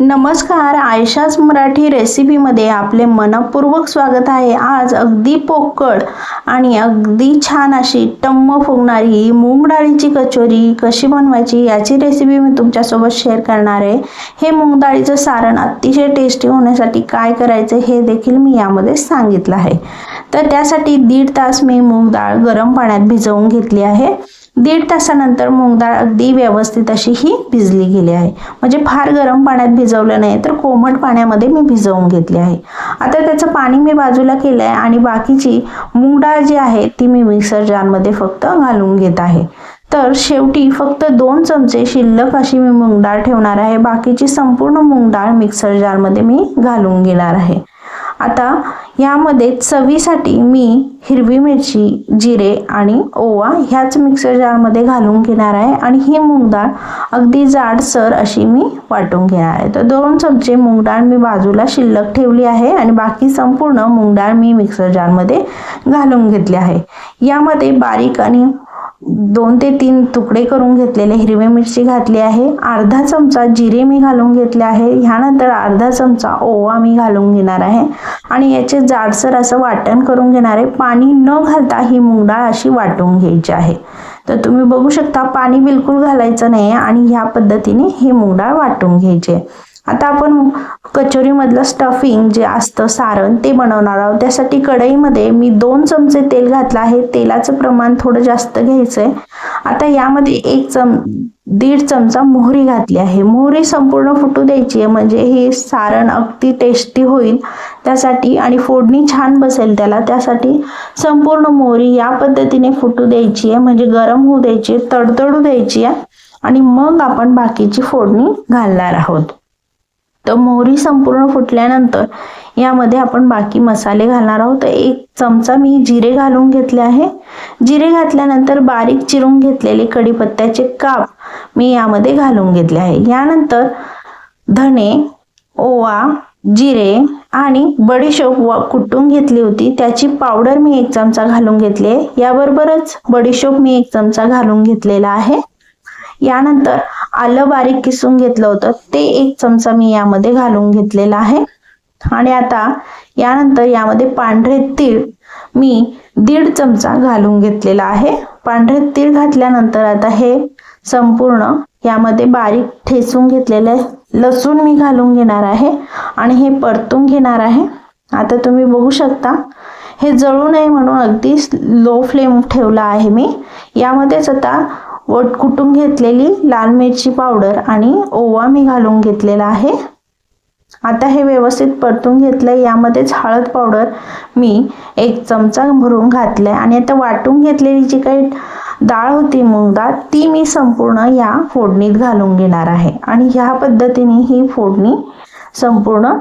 नमस्कार आयशाच मराठी रेसिपीमध्ये आपले मनपूर्वक स्वागत आहे. आज अगदी पोकळ आणि अगदी छान अशी टम्म फुगणारी मूग डाळीची कचोरी कशी बनवायची याची रेसिपी मी तुमच्यासोबत शेअर करणार आहे. हे मूग डाळीचं सारण अतिशय टेस्टी होण्यासाठी काय करायचं हे देखील मी यामध्ये सांगितलं आहे. तर त्यासाठी दीड तास मी मूग डाळ गरम पाण्यात भिजवून घेतली आहे. दीड तासानंतर मूग डाळ अगदी व्यवस्थित अशी ही भिजली गेली आहे. म्हणजे फार गरम पाण्यात भिजवलं नाही तर कोमट पाण्यामध्ये मी भिजवून घेतली आहे. आता त्याचं पाणी मी बाजूला केलं आहे आणि बाकीची मूग डाळ जी आहे ती मी मिक्सर जारमध्ये फक्त घालून घेत आहे. तर शेवटी फक्त दोन चमचे शिल्लक अशी मी मूग डाळ ठेवणार आहे. बाकीची संपूर्ण मूग डाळ मिक्सर जारमध्ये मी घालून घेणार आहे. आता यामध्ये चवीसाठी मी हिरवी मिरची जिरे आणि ओवा ह्याच मिक्सर जारमध्ये घालून घेणार आहे. आणि ही मूग डाळ अगदी जाडसर अशी मी वाटून घेणार आहे. तर दोन चमचे मूग डाळ मी बाजूला शिल्लक ठेवली आहे आणि बाकी संपूर्ण मूग डाळ मी मिक्सर जारमध्ये घालून घेतली आहे. यामध्ये बारीक आणि दोन ते तीन तुकडे करून घेतलेले हिरवी मिरची घातली आहे. अर्धा चमचा जिरे मी घालून घेतले आहे. ह्यानंतर अर्धा चमचा ओवा मी घालून घेणार आहे. आणि याचे जाडसर असं वाटण करून घेणार आहे. पाणी न घालता ही मूग डाळ अशी वाटून घ्यायची आहे. तर तुम्ही बघू शकता पाणी बिलकुल घालायचं नाही आणि ह्या पद्धतीने ही मूगडाळ वाटून घ्यायची. आहे आता आपण कचोरीमधलं स्टफिंग जे असतं सारण ते बनवणार आहोत. त्यासाठी कढईमध्ये मी दोन चमचे तेल घातलं आहे. तेलाचं प्रमाण थोडं जास्त घ्यायचं आहे आता यामध्ये एक चम दीड चमचा मोहरी घातली आहे. मोहरी संपूर्ण फुटू द्यायची आहे. म्हणजे हे सारण अगदी टेस्टी होईल त्यासाठी आणि फोडणी छान बसेल त्याला. त्यासाठी संपूर्ण मोहरी या पद्धतीने फुटू द्यायची आहे. म्हणजे गरम होऊ द्यायची तडतडू द्यायची आहे आणि मग आपण बाकीची फोडणी घालणार आहोत. तर मोहरी संपूर्ण फुटल्यानंतर यामध्ये आपण बाकी मसाले घालणार आहोत. एक चमचा मी जिरे घालून घेतले आहे. जिरे घातल्यानंतर बारीक चिरून घेतलेले कढीपत्त्याचे काप मी यामध्ये घालून घेतले आहे. यानंतर धने ओवा जिरे आणि बडीशोप व कुटून घेतली होती. त्याची पावडर मी एक चमचा घालून घेतली आहे. याबरोबरच बडीशोप मी एक चमचा घालून घेतलेला आहे. यानंतर आलं बारीक किसून घेतलं होतं. ते एक चमचा मी यामध्ये घालून घेतलेला आहे. आणि आता यानंतर यामध्ये पांढरे तीळ मी दीड चमचा घालून घेतलेला आहे. पांढरे तीळ घातल्यानंतर आता हे संपूर्ण यामध्ये बारीक ठेचून घेतलेले लसूण मी घालून घेणार आहे. आणि हे परतून घेणार आहे. आता तुम्ही बघू शकता हे जळू नये म्हणून अगदी लो फ्लेम ठेवला आहे मी. यामध्येच आता वट कुटून घेतलेली लाल मिरची पावडर आणि ओवा मी घालून घेतलेला आहे. आता हे व्यवस्थित परतून घेतलंय. यामध्येच हळद पावडर मी एक चमचा भरून घातलाय. आणि आता वाटून घेतलेली जी काही डाळ होती मूग डाळ ती मी संपूर्ण या फोडणीत घालून घेणार आहे. आणि ह्या पद्धतीने ही फोडणी संपूर्ण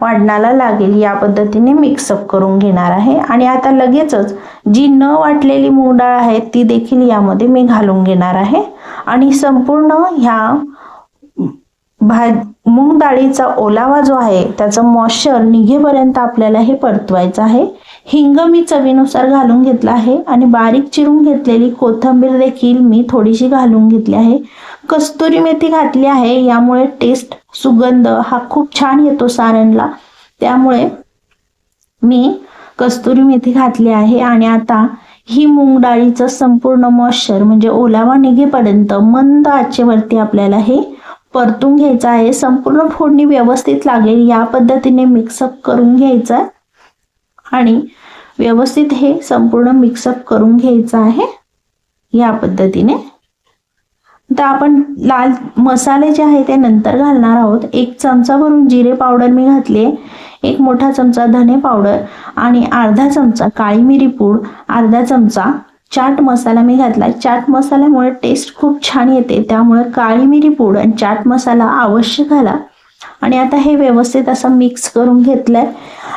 वाढण्याला लागेल. या पद्धतीने मिक्सअप करून घेणार आहे. आणि आता लगेचच जी न वाटलेली मूग डाळ आहे ती देखील यामध्ये मी घालून घेणार आहे. आणि संपूर्ण ह्या भा मूग डाळीचा ओलावा जो आहे त्याचं मॉइश्चर निघेपर्यंत आपल्याला हे परतवायचं आहे. हिंग मी चवीनुसार घालून घेतला आहे. आणि बारीक चिरून घेतलेली कोथिंबीर देखील मी थोडीशी घालून घेतली आहे. कस्तुरी मेथी घातली आहे. यामुळे टेस्ट सुगंध हा खूप छान येतो सारणला त्यामुळे मी कस्तुरी मेथी घातली आहे आणि आता ही मूग डाळीचं संपूर्ण मॉइश्चर म्हणजे ओलावा निघेपर्यंत मंद आचेवरती आपल्याला हे परतून घ्यायचं आहे. संपूर्ण फोडणी व्यवस्थित लागेल या पद्धतीने मिक्सअप करून घ्यायचं आहे. आणि व्यवस्थित हे संपूर्ण मिक्सअप करून घ्यायचं आहे या पद्धतीने. तर आपण लाल मसाले जे आहे ते नंतर घालणार आहोत. एक चमचा भरून जिरे पावडर मी घातली एक मोठा चमचा धने पावडर आणि अर्धा चमचा काळी मिरी पूड अर्धा चमचा चाट मसाला मी घातला चाट मसाल्यामुळे टेस्ट खूप छान येते. त्यामुळे काळी मिरी पूड आणि चाट मसाला अवश्य घाला. आणि आता हे व्यवस्थित असं मिक्स करून घेतलंय.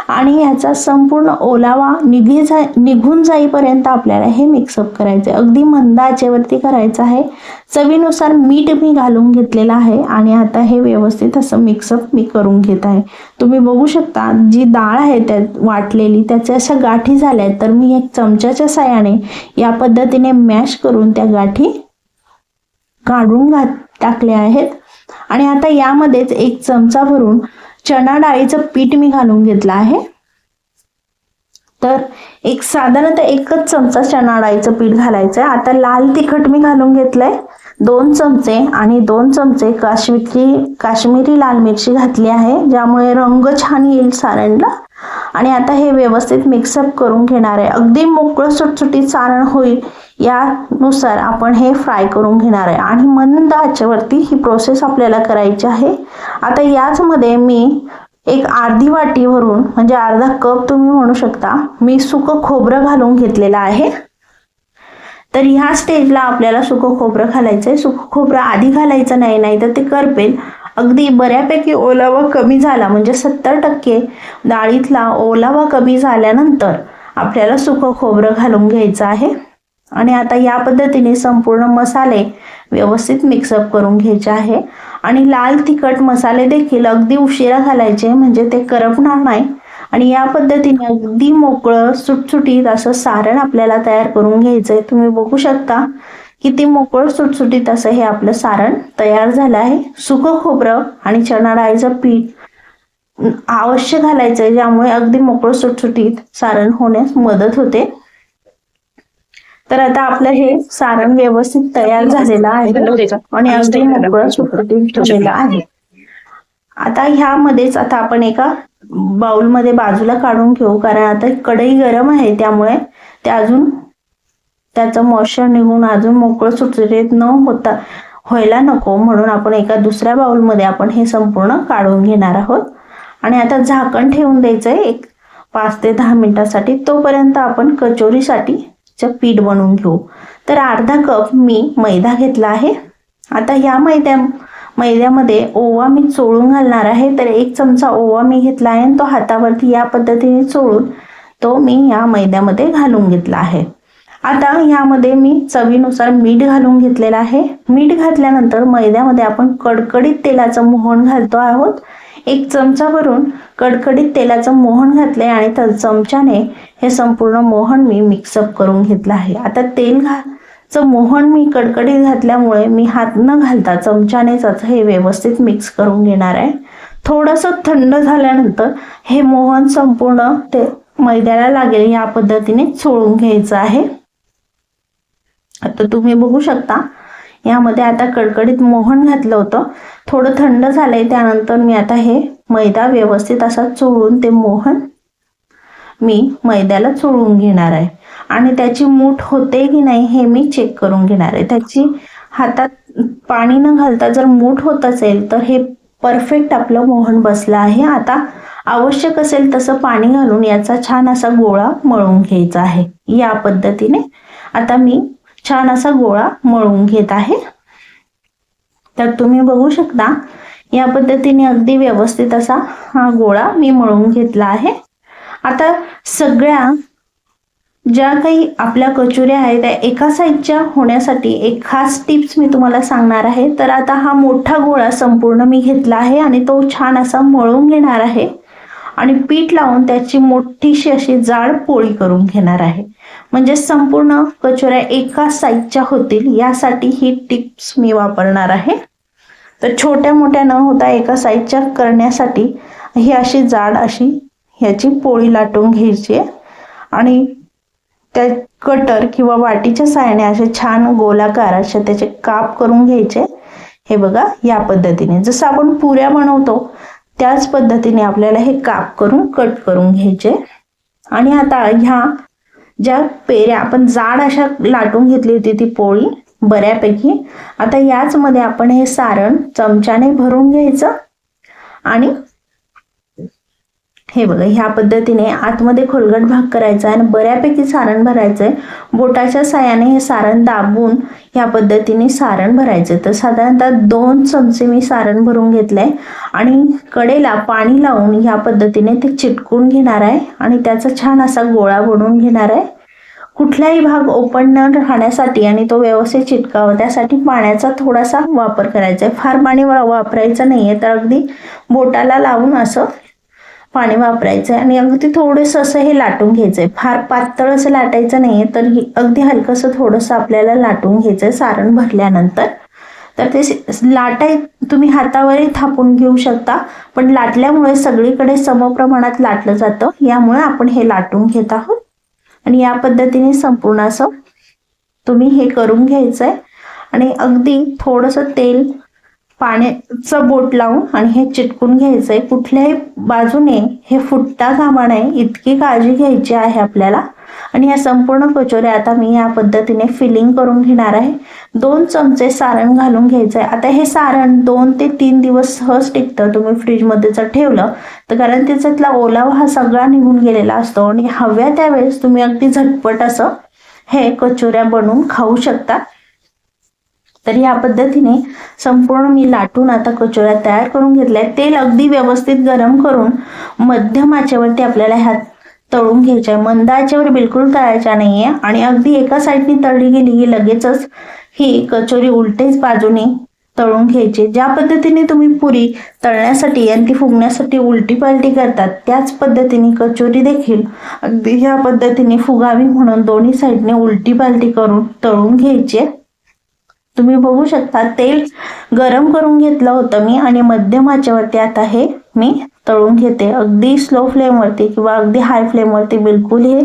आणि ह्याचा संपूर्ण ओलावा निघे जा निघून जाईपर्यंत आपल्याला हे मिक्सअप करायचं आहे अगदी मंद आचेवरती करायचं आहे. चवीनुसार मीठ मी घालून घेतलेलं आहे आणि आता हे व्यवस्थित असं मिक्सअप मी करून घेत आहे. तुम्ही बघू शकता जी डाळ आहे त्यात वाटलेली त्याच्या अशा गाठी झाल्या तर मी एक चमच्याच्या साह्याने या पद्धतीने मॅश करून त्या गाठी काढून घात टाकल्या आहेत. आणि आता यामध्येच एक चमचा भरून चणा डाळीचं पीठ मी घालून घेतलं आहे. तर एक साधारणतः एकच चमचा चणा डाळीचं पीठ घालायचं आहे आता लाल तिखट मी घालून घेतलंय. दोन चमचे आणि दोन चमचे काश्मीरी काश्मीरी लाल मिरची घातली आहे ज्यामुळे रंग छान येईल सारणला आणि आता हे व्यवस्थित मिक्सअप करून घेणार आहे. अगदी मोकळं सुटसुटीत सारण होईल यानुसार आपण हे फ्राय करून घेणार आहे. आणि मंद आचेवरती ही प्रोसेस आपल्याला करायची आहे. आता याचमध्ये मी एक अर्धी वाटी भरून म्हणजे अर्धा कप तुम्ही म्हणू शकता मी सुकं खोबरं घालून घेतलेलं आहे. तर ह्या स्टेजला आपल्याला सुकं खोबरं घालायचं आहे सुकं खोबरं आधी घालायचं नाही नाही तर ते करपेल. अगदी बऱ्यापैकी ओलावा कमी झाला म्हणजे सत्तर टक्के डाळीतला ओलावा कमी झाल्यानंतर आपल्याला सुकं खोबरं घालून घ्यायचं आहे. आणि आता या पद्धतीने संपूर्ण मसाले व्यवस्थित मिक्सअप करून घ्यायचे आहे. आणि लाल तिखट मसाले देखील अगदी उशिरा घालायचे म्हणजे ते करपणार नाही. आणि या पद्धतीने अगदी मोकळं सुटसुटीत असं सारण आपल्याला तयार करून घ्यायचं आहे. तुम्ही बघू शकता किती मोकळं सुटसुटीत असं हे आपलं सारण तयार झालं आहे. सुकं खोबरं आणि चणा डाळीचं पीठ अवश्य आहे ज्यामुळे अगदी मोकळं सुटसुटीत सारण होण्यास मदत होते. तर आता आपलं हे सारण व्यवस्थित तयार झालेलं आहे. आणि अगदी मोकळं सुटसुटीत ठेवलेलं आहे. आता ह्यामध्येच आता आपण एका बाउलमध्ये बाजूला काढून घेऊ कारण आता कढई गरम आहे त्यामुळे ते अजून त्याचं मॉइश्चर निघून अजून मोकळं सुटसुटीत न होता व्हायला नको. म्हणून आपण एका दुसऱ्या बाउलमध्ये आपण हे संपूर्ण काढून घेणार आहोत. आणि आता झाकण ठेवून द्यायचं आहे एक पाच ते दहा मिनिटासाठी. तोपर्यंत आपण कचोरीसाठी पीठ बनवून घेऊ. तर अर्धा कप मी मैदा घेतला आहे. आता ह्या मैद्या मैद्यामध्ये ओवा मी चोळून घालणार आहे. तर एक चमचा ओवा मी घेतला आहे आणि तो हातावरती या पद्धतीने चोळून तो मी या मैद्यामध्ये घालून घेतला आहे. आता ह्यामध्ये मी चवीनुसार मीठ घालून घेतलेलं आहे. मीठ घातल्यानंतर मैद्यामध्ये आपण कडकडीत तेलाचं मोहन घालतो आहोत. एक चमचा भरून कडकडीत तेलाचं मोहन घातलंय आणि त्या चमच्याने हे संपूर्ण मोहन मी मिक्सअप करून घेतलं आहे. आता तेल घा. मोहन मी कडकडीत घातल्यामुळे मी हात न घालता चमच्यानेच हे व्यवस्थित मिक्स करून घेणार आहे. थोडंसं थंड झाल्यानंतर हे मोहन संपूर्ण ते मैद्याला लागेल या पद्धतीने चोळून घ्यायचं आहे. आता तुम्ही बघू शकता यामध्ये आता कडकडीत मोहन घातलं होतं. थोडं थंड झालंय त्यानंतर मी आता हे मैदा व्यवस्थित असा चोळून ते मोहन मी मैद्याला चोळून घेणार आहे. आणि त्याची मूठ होते की नाही हे मी चेक करून घेणार आहे. त्याची हातात पाणी न घालता जर मूठ होत असेल तर हे परफेक्ट आपलं मोहन बसलं आहे. आता आवश्यक असेल तसं पाणी घालून याचा छान असा गोळा मळून घ्यायचा आहे. या पद्धतीने आता मी छान असा गोळा मळून घेत आहे. तर तुम्ही बघू शकता या पद्धतीने अगदी व्यवस्थित असा हा गोळा मी मळून घेतला आहे. आता सगळ्या ज्या काही आपल्या कचोऱ्या आहेत त्या एका साईजच्या होण्यासाठी एक खास टिप्स मी तुम्हाला सांगणार आहे. तर आता हा मोठा गोळा संपूर्ण मी घेतला आहे आणि तो छान असा मळून घेणार आहे. आणि पीठ लावून त्याची मोठीशी अशी जाड पोळी करून घेणार आहे. म्हणजे संपूर्ण कचोऱ्या एका साईजच्या होतील यासाठी ही टिप्स मी वापरणार आहे. तर छोट्या मोठ्या न होता एका साईजच्या करण्यासाठी ही अशी जाड अशी ह्याची पोळी लाटून घ्यायची आहे. आणि त्या कटर किंवा वाटीच्या साह्याने असे छान गोलाकार असे त्याचे काप करून घ्यायचे. हे बघा या पद्धतीने. जसं आपण पुऱ्या बनवतो त्याच पद्धतीने आपल्याला हे काप करून कट करून घ्यायचे. आणि आता ह्या ज्या पेऱ्या आपण जाड अशा लाटून घेतली होती ती पोळी बऱ्यापैकी. आता याचमध्ये आपण हे सारण चमच्याने भरून घ्यायचं आणि हे बघा ह्या पद्धतीने आतमध्ये खोलगट भाग करायचा आणि बऱ्यापैकी सारण भरायचंय. बोटाच्या साह्याने हे सारण दाबून ह्या पद्धतीने सारण भरायचं तर साधारणतः दोन चमचे मी सारण भरून घेतलंय आणि कडेला पाणी लावून ह्या पद्धतीने ते चिटकून घेणार आहे आणि त्याचा छान असा गोळा बनवून घेणार आहे. कुठलाही भाग ओपन न राहण्यासाठी आणि तो व्यवस्थित चिटकावा त्यासाठी पाण्याचा थोडासा वापर करायचा आहे. फार पाणी वापरायचं नाहीये तर अगदी बोटाला लावून असं पाणी वापरायचं आहे आणि अगदी थोडंसं असं हे लाटून घ्यायचं आहे फार पातळ असं लाटायचं नाही आहे तर अगदी हलकंसं थोडंसं आपल्याला लाटून घ्यायचं आहे सारण भरल्यानंतर. तर ते लाटाय तुम्ही हातावरही थापून घेऊ शकता पण लाटल्यामुळे सगळीकडे समप्रमाणात लाटलं जातं. यामुळे आपण हे लाटून घेत आहोत. आणि या पद्धतीने संपूर्ण असं तुम्ही हे करून घ्यायचं आहे आणि अगदी थोडंसं तेल पाण्याचं बोट लावून आणि हे चिटकून घ्यायचं आहे कुठल्याही बाजूने हे फुटता कामा नये इतकी काळजी घ्यायची आहे आपल्याला. आणि या संपूर्ण कचोऱ्या आता मी या पद्धतीने फिलिंग करून घेणार आहे. दोन चमचे सारण घालून घ्यायचं आहे आता हे सारण दोन ते तीन दिवस सहज टिकतं. तुम्ही फ्रीजमध्ये जर ठेवलं तर कारण त्याच्यातला ओलावा हा सगळा निघून गेलेला असतो. आणि हव्या त्यावेळेस तुम्ही अगदी झटपट असं हे कचोऱ्या बनवून खाऊ शकता. तर या पद्धतीने संपूर्ण मी लाटून आता कचोऱ्या तयार करून घेतल्या तेल अगदी व्यवस्थित गरम करून मध्यम आचेवरती आपल्याला ह्यात तळून घ्यायच्या मंद आचेवर बिलकुल तळायच्या नाहीये आणि अगदी एका साईडनी तळली गेली की लगेचच ही कचोरी उलटेच बाजूने तळून घ्यायची ज्या पद्धतीने तुम्ही पुरी तळण्यासाठी आणि ती फुगण्यासाठी उलटी पालटी करतात त्याच पद्धतीने कचोरी देखील अगदी ह्या पद्धतीने फुगावी म्हणून दोन्ही साईडने उलटी पालटी करून तळून घ्यायची तुम्ही बघू शकता तेल गरम करून घेतलं होतं मी आणि मध्यम आचेवरती आता हे मी तळून घेते. अगदी स्लो फ्लेमवरती किंवा अगदी हाय फ्लेमवरती बिलकुल हे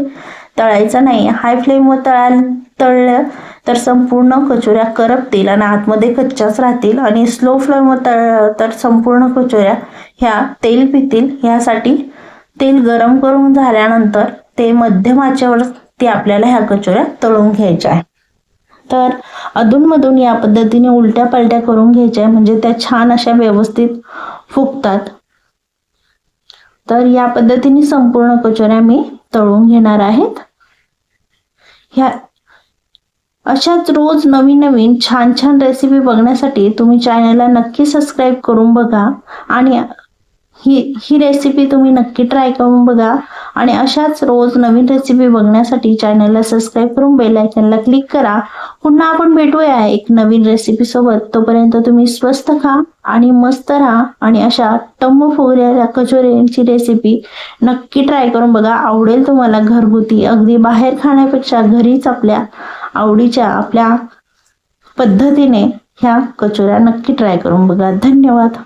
तळायचं नाही. हाय फ्लेमवर तळाल तळलं तर संपूर्ण कचोऱ्या करपतील आणि आतमध्ये कच्च्याच राहतील आणि स्लो फ्लेमवर तळ तर संपूर्ण कचोऱ्या ह्या तेल पितील. ह्यासाठी तेल गरम करून झाल्यानंतर ते मध्यम आचेवर ते आपल्याला ह्या कचोऱ्या तळून घ्यायच्या आहे तर अधूनमधून या पद्धतीने उलट्या पलट्या करून घ्यायच्या म्हणजे त्या छान अशा व्यवस्थित फुगतात. तर या पद्धतीने संपूर्ण कचोऱ्या मी तळून घेणार आहेत. ह्या अशाच रोज नवीन नवीन छान छान रेसिपी बघण्यासाठी तुम्ही चॅनलला नक्की सबस्क्राईब करून बघा. आणि ही ही रेसिपी तुम्ही नक्की ट्राय करून बघा. आणि अशाच रोज नवीन रेसिपी बघण्यासाठी चॅनलला सबस्क्राईब करून बेल आयकनला क्लिक करा. पुन्हा आपण भेटूया एक नवीन रेसिपी सोबत. तोपर्यंत तुम्ही स्वस्त खा आणि मस्त राहा. आणि अशा टम्म फुगऱ्या कचोऱ्यांची रेसिपी नक्की ट्राय करून बघा. आवडेल तुम्हाला घरगुती. अगदी बाहेर खाण्यापेक्षा घरीच आपल्या आवडीच्या आपल्या पद्धतीने ह्या कचोऱ्या नक्की ट्राय करून बघा. धन्यवाद.